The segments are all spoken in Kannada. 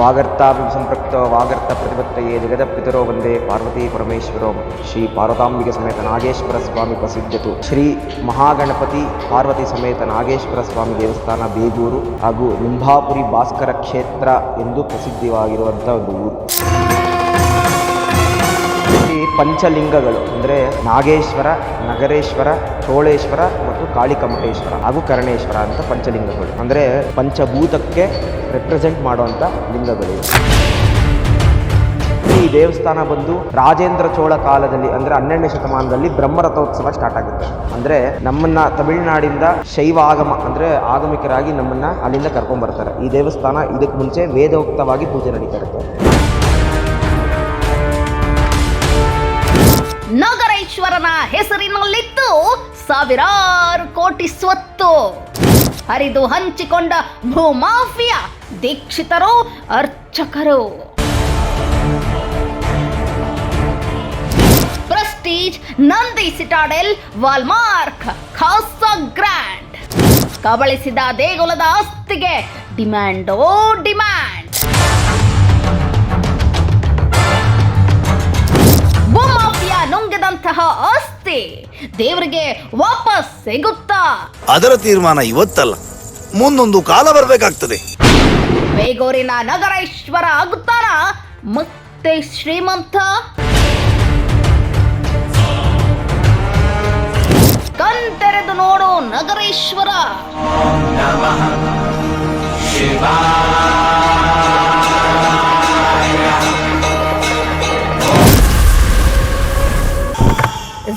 ವಾಗರ್ತಾಭಿ ಸಂಪೃಕ್ತ ವಾಗರ್ತ ಜಗದ ಪಿತರೋ ವಂದೇ ಪಾರ್ವತಿ ಪರಮೇಶ್ವರೋ. ಶ್ರೀ ಪಾರ್ವತಾಂಬಿಕೆ ಸಮೇತ ನಾಗೇಶ್ವರ ಸ್ವಾಮಿ ಪ್ರಸಿದ್ಧತು. ಶ್ರೀ ಮಹಾಗಣಪತಿ ಪಾರ್ವತಿ ಸಮೇತ ನಾಗೇಶ್ವರ ಸ್ವಾಮಿ ದೇವಸ್ಥಾನ ಬೇಗೂರು ಹಾಗೂ ಲಿಂಬಾಪುರಿ ಭಾಸ್ಕರ ಕ್ಷೇತ್ರ ಎಂದು ಪ್ರಸಿದ್ಧವಾಗಿರುವಂಥ ಒಂದು ಊರು. ಪಂಚಲಿಂಗಗಳು, ಅಂದರೆ ನಾಗೇಶ್ವರ, ನಗರೇಶ್ವರ, ಚೋಳೇಶ್ವರ ಮತ್ತು ಕಾಳಿಕಮಟೇಶ್ವರ ಹಾಗೂ ಕರ್ಣೇಶ್ವರ ಅಂತ ಪಂಚಲಿಂಗಗಳು. ಅಂದರೆ ಪಂಚಭೂತಕ್ಕೆ ರೆಪ್ರೆಸೆಂಟ್ ಮಾಡುವಂಥ ಲಿಂಗಗಳು ಈ ದೇವಸ್ಥಾನ ಬಂದು ರಾಜೇಂದ್ರ ಚೋಳ ಕಾಲದಲ್ಲಿ, ಅಂದರೆ ಹನ್ನೆರಡನೇ ಶತಮಾನದಲ್ಲಿ ಬ್ರಹ್ಮರಥೋತ್ಸವ ಸ್ಟಾರ್ಟ್ ಆಗುತ್ತೆ. ಅಂದರೆ ನಮ್ಮನ್ನ ತಮಿಳುನಾಡಿಂದ ಶೈವ ಆಗಮ, ಅಂದರೆ ಆಗಮಿಕರಾಗಿ ನಮ್ಮನ್ನ ಅಲ್ಲಿಂದ ಕರ್ಕೊಂಡ್ ಬರ್ತಾರೆ ಈ ದೇವಸ್ಥಾನ ಇದಕ್ಕೆ ಮುಂಚೆ ವೇದೋಕ್ತವಾಗಿ ಪೂಜೆ ನಡೀತಾ ಇರುತ್ತೆ. ನಗರೇಶ್ವರನ ಹೆಸರಿನಲ್ಲಿತ್ತು ಸಾವಿರಾರು ಕೋಟಿ ಸ್ವತ್ತು. ಹರಿದು ಹಂಚಿಕೊಂಡ ಭೂಮಾಫಿಯಾ ದೀಕ್ಷಿತರು, ಅರ್ಚಕರು. Prestige Nandi Citadel, Walmark, Khasa Grand. ಕಬಳಿಸಿದ ದೇಗುಲದ ಆಸ್ತಿಗೆ ಡಿಮ್ಯಾಂಡೋ ಡಿಮ್ಯಾಂಡ್. ನುಂಗಿದಂತಹ ಆಸ್ತಿ ದೇವರಿಗೆ ವಾಪಸ್ ಸಿಗುತ್ತಾ? ಅದರ ತೀರ್ಮಾನ ಇವತ್ತಲ್ಲ. ಮುಂದೊಂದು ಕಾಲ ಬರಬೇಕಾಗ್ತದೆ. ಬೇಗೂರಿನ ನಗರೇಶ್ವರ ಆಗುತ್ತಾನ? ಮತ್ತೆ ಶ್ರೀಮಂತ? ಕಣ್ತೆರೆದು ನೋಡು ನಗರೇಶ್ವರ.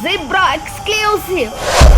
Zebra Exclusive!